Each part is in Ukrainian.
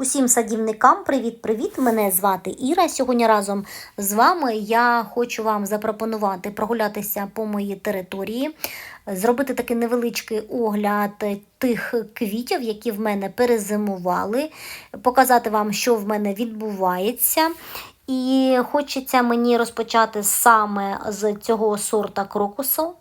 Усім садівникам привіт-привіт! Мене звати Іра. Сьогодні разом з вами я хочу вам запропонувати прогулятися по моїй території, зробити такий невеличкий огляд тих квітів, які в мене перезимували, показати вам, що в мене відбувається. І хочеться мені розпочати саме з цього сорта крокусу,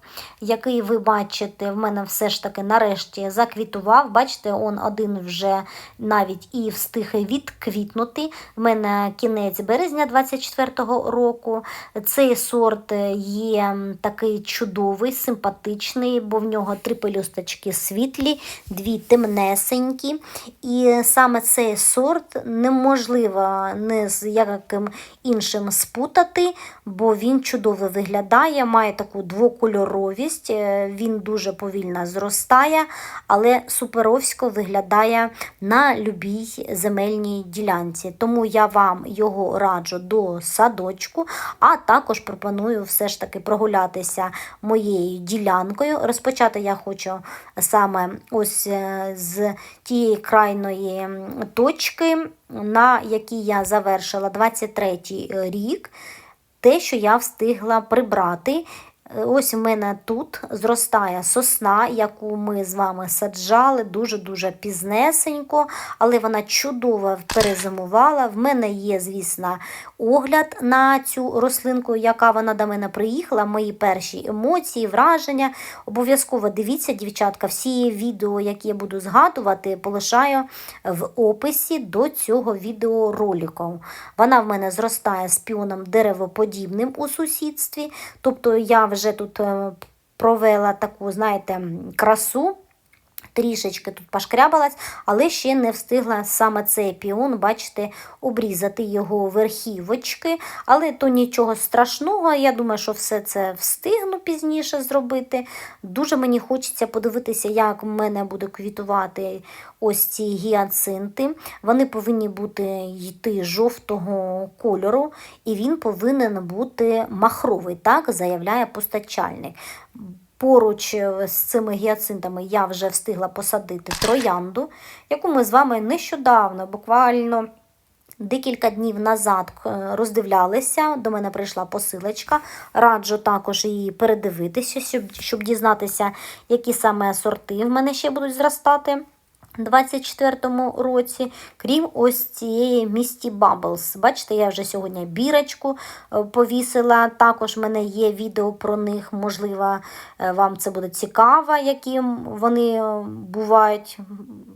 який ви бачите, в мене все ж таки нарешті заквітував. Бачите, он один вже навіть і встиг відквітнути. В мене кінець березня 24-го року. Цей сорт є такий чудовий, симпатичний, бо в нього три пелюсточки світлі, дві темнесенькі. І саме цей сорт неможливо не з яким іншим спутати, бо він чудово виглядає, має таку двокольоровість, е, він дуже повільно зростає, але суперовсько виглядає на любій земельній ділянці. Тому я вам його раджу до садочку, а також пропоную все ж таки прогулятися моєю ділянкою. Розпочати я хочу саме ось е, з тієї крайної точки на якій я завершила 23-й рік, те, що я встигла прибрати. Ось у мене тут зростає сосна, яку ми з вами саджали дуже-дуже пізнесенько, але вона чудово перезимувала. В мене є, звісно, огляд на цю рослинку, яка вона до мене приїхала, мої перші емоції, враження. Обов'язково дивіться, дівчатка, всі відео, які я буду згадувати, полишаю в описі до цього відеоролику. Вона в мене зростає з піоном деревоподібним у сусідстві. Тобто я вже тут е, провела таку, знаєте, красу. Трішечки тут пошкрябалась, але ще не встигла саме цей піон, бачите, обрізати його верхівочки. Але то нічого страшного, я думаю, що все це встигну пізніше зробити. Дуже мені хочеться подивитися, як в мене буде квітувати ось ці гіацинти. Вони повинні бути йти жовтого кольору, і він повинен бути махровий, так заявляє постачальник. Поруч з цими гіацинтами я вже встигла посадити троянду, яку ми з вами нещодавно, буквально декілька днів назад е, роздивлялися. До мене прийшла посилочка. Раджу також її передивитися, щоб дізнатися, які саме сорти в мене ще будуть зростати. 24-му році, крім ось цієї місті Bubbles. Бачите, я вже сьогодні бірочку е, повісила. Також в мене є відео про них. Можливо, е, вам це буде цікаво, які вони е, бувають.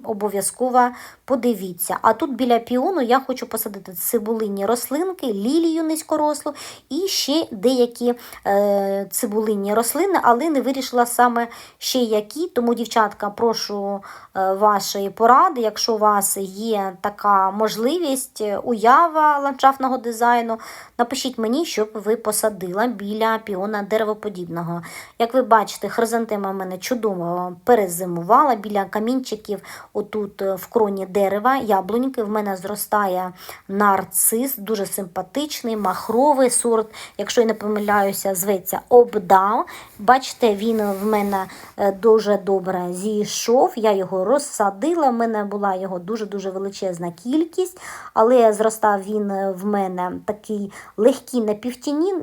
Обов'язково подивіться. А тут біля піону я хочу посадити цибулинні рослинки, лілію низькорослу і ще деякі е, цибулинні рослини, але не вирішила саме ще які. Тому, дівчатка, прошу е, вас вашої поради, якщо у вас є така можливість, е, уява ландшафтного дизайну, напишіть мені, щоб ви посадила біля піона деревоподібного. Як ви бачите, хризантема в мене чудово перезимувала біля камінчиків, отут е, в кроні дерева, яблуньки. В мене зростає нарцис, дуже симпатичний, махровий сорт. Якщо я не помиляюся, зветься обдав. Бачите, він в мене е, дуже добре зійшов, я його розсадила посадила. В мене була його дуже-дуже величезна кількість, але зростав він в мене такий легкий на півтіні,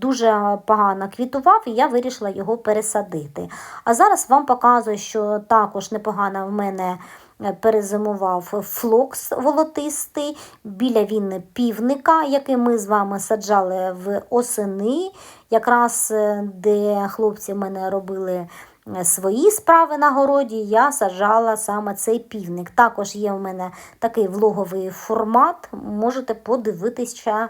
дуже погано квітував, і я вирішила його пересадити. А зараз вам показую, що також непогано в мене. Е, перезимував флокс волотистий, біля він півника, який ми з вами саджали в осени, якраз е, де хлопці в мене робили свої справи на городі, я саджала саме цей півник. Також є в мене такий влоговий формат, можете подивитися,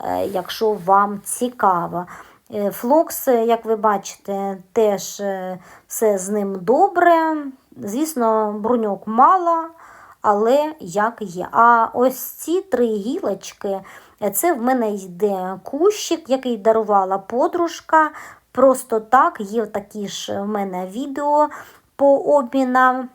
е, якщо вам цікаво. Е, флокс, як ви бачите, теж е, все з ним добре. Звісно, бруньок мало, але як є. А ось ці три гілочки. Це в мене йде кущик, який дарувала подружка. Просто так, є такі ж в мене відео по обмінам.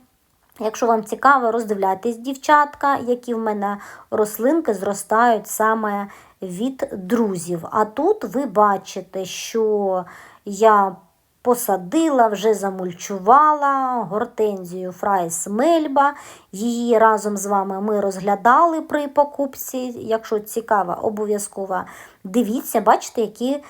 Якщо вам цікаво, роздивляйтесь, дівчатка, які в мене рослинки зростають саме від друзів. А тут ви бачите, що я посадила, вже замульчувала гортензію Фрайс Мельба. Її разом з вами ми розглядали при покупці. Якщо цікаво, обов'язково дивіться, бачите, які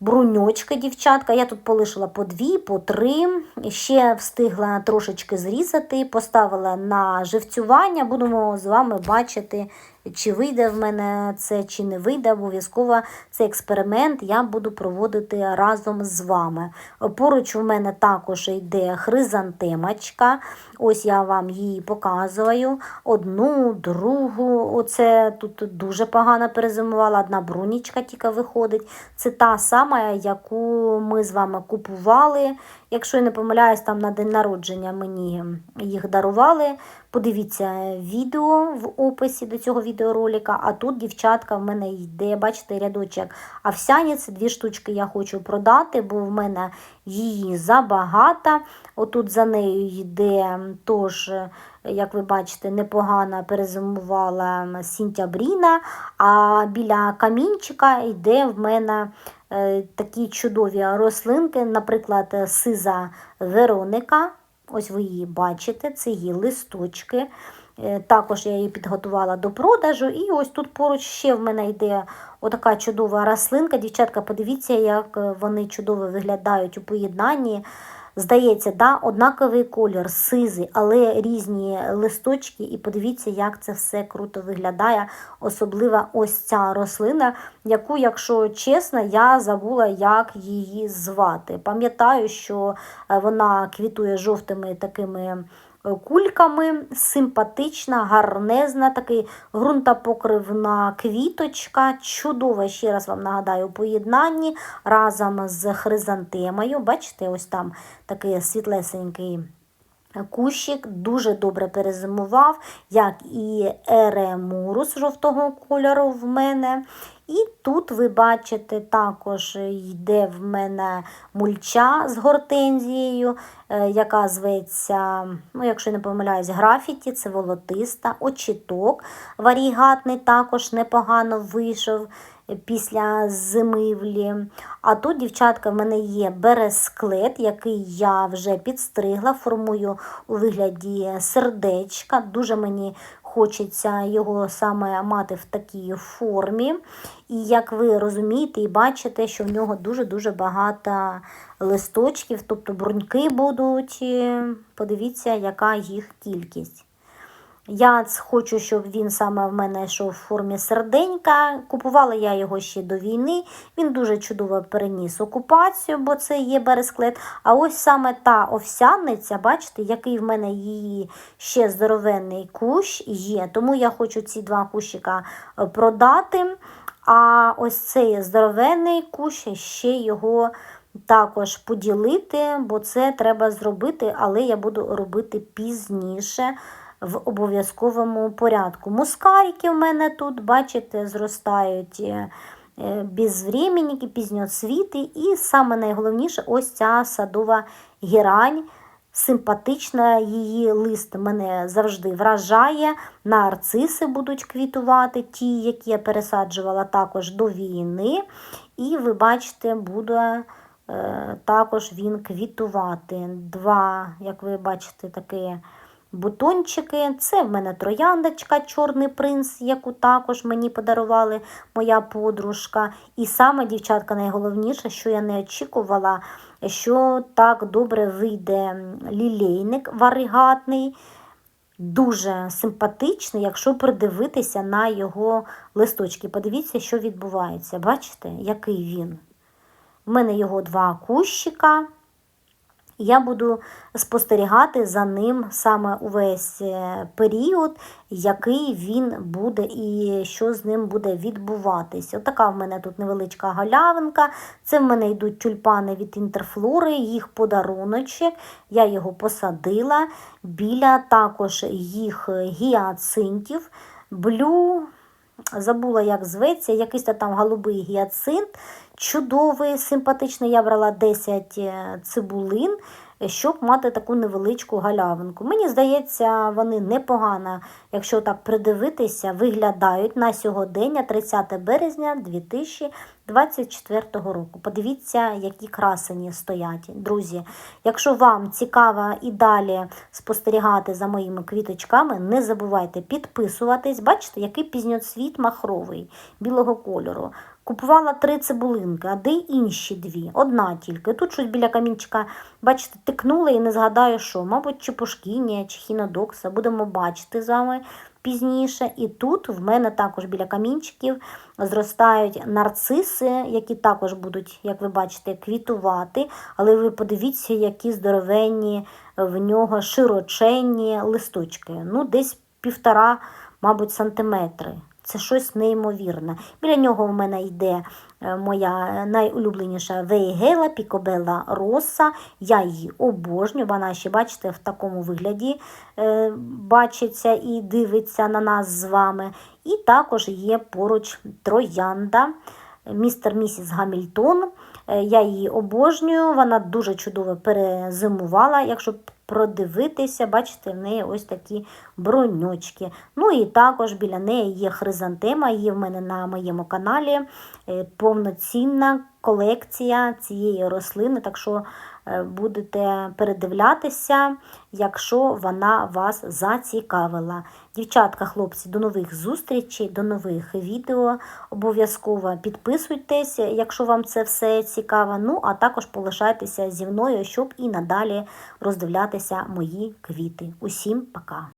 бруньочки, дівчатка. Я тут полишила по дві, по три. Ще встигла трошечки зрізати, поставила на живцювання. Будемо з вами бачити, чи вийде в мене це, чи не вийде. Обов'язково цей експеримент я буду проводити разом з вами. Поруч у мене також йде хризантемочка. Ось я вам її показую. Одну, другу. Оце тут дуже погано перезимувала. Одна брунічка тільки виходить. Це та сама, яку ми з вами купували. Якщо я не помиляюсь, там на день народження мені їх дарували. Подивіться відео в описі до цього відеоролика. А тут, дівчатка, в мене йде, бачите, рядочок овсяниці. Дві штучки я хочу продати, бо в мене її забагато. Отут за нею йде тож, як ви бачите, непогано перезимувала сінтябріна, а біля камінчика йде в мене е, такі чудові рослинки, наприклад, сиза Вероника. Ось ви її бачите, це її листочки. Е, Також я її підготувала до продажу. І ось тут поруч ще в мене йде отака чудова рослинка. Дівчатка, подивіться, як е, вони чудово виглядають у поєднанні. Здається, да, однаковий колір, сизий, але різні листочки. І подивіться, як це все круто виглядає. Особливо ось ця рослина, яку, якщо чесно, я забула, як її звати. Пам'ятаю, що е, вона квітує жовтими такими кульками, симпатична, гарнезна, такий ґрунтопокривна квіточка, чудова, ще раз вам нагадаю, поєднанні разом з хризантемою. Бачите, ось там такий світлесенький. Кущик дуже добре перезимував, як і еремурус жовтого кольору в мене. І тут ви бачите, також йде в мене мульча з гортензією, е, яка зветься, ну, якщо не помиляюсь, графіті, це волотиста, очіток варігатний також непогано вийшов після зимивлі. А тут, дівчатка, в мене є бересклет, який я вже підстригла, формую у вигляді сердечка. Дуже мені хочеться його саме мати в такій формі. І як ви розумієте і бачите, що в нього дуже-дуже багато листочків, тобто бруньки будуть. Подивіться, яка їх кількість. Я хочу, щоб він саме в мене йшов в формі серденька. Купувала я його ще до війни. Він дуже чудово переніс окупацію, бо це є бересклет. А ось саме та овсяниця, бачите, який в мене її ще здоровенний кущ є. Тому я хочу ці два кущика е, продати. А ось цей здоровенний кущ ще його. Також поділити, бо це треба зробити, але я буду робити пізніше в обов'язковому порядку. Мускарики в мене тут, бачите, зростають е, безвременники, пізньоцвіти. І саме найголовніше ось ця садова герань. Симпатична її лист мене завжди вражає. Нарциси будуть квітувати, ті, які я пересаджувала також до війни. І ви бачите, буде е, також він квітувати. Два, як ви бачите, такі бутончики. Це в мене трояндочка, чорний принц, яку також мені подарували моя подружка. І саме, дівчатка, найголовніше, що я не очікувала, що так добре вийде лілейник варигатний. Дуже симпатичний, якщо придивитися на його листочки. Подивіться, що відбувається. Бачите, який він? У мене його два кущика. Я буду спостерігати за ним саме увесь е, період, який він буде і що з ним буде відбуватись. Отака в мене тут невеличка галявинка. Це в мене йдуть тюльпани від інтерфлори, їх подаруночок. Я його посадила біля також їх гіацинтів. Блю, забула, як зветься, якийсь там голубий гіацинт. Чудовий, симпатичний. Я брала 10 е, цибулин, щоб мати таку невеличку галявинку. Мені здається, вони непогано, якщо так придивитися, виглядають на сьогодення, 30 березня 2024 року. Подивіться, які красені стоять. Друзі, якщо вам цікаво і далі спостерігати за моїми квіточками, не забувайте підписуватись. Бачите, який пізньоцвіт махровий білого кольору. Купувала три цибулинки, а де інші дві? Одна тільки. Тут щось біля камінчика, бачите, тикнула і не згадаю, що. Мабуть, чи пошкіння, чи хінодокса. Будемо бачити з вами пізніше. І тут в мене також біля камінчиків зростають нарциси, які також будуть, як ви бачите, квітувати. Але ви подивіться, які здоровенні в нього широченні листочки. Ну, десь півтора, мабуть, сантиметри. Це щось неймовірне. Біля нього в мене йде е, моя найулюбленіша Вейгела Пікобела Роса. Я її обожнюю. Вона ще, бачите, в такому вигляді е, бачиться і дивиться на нас з вами. І також є поруч троянда, містер місіс Гамільтон. Е, Я її обожнюю, вона дуже чудово перезимувала. Якщо продивитися, бачите, в неї ось такі броньочки. Ну і також біля неї є хризантема, є в мене на моєму каналі е, повноцінна колекція цієї рослини. Так що е, будете передивлятися, якщо вона вас зацікавила. Дівчатка, хлопці, до нових зустрічей, до нових відео. Обов'язково підписуйтесь, якщо вам це все цікаво. Ну, а також полишайтеся зі мною, щоб і надалі роздивлятися мої квіти. Усім пока!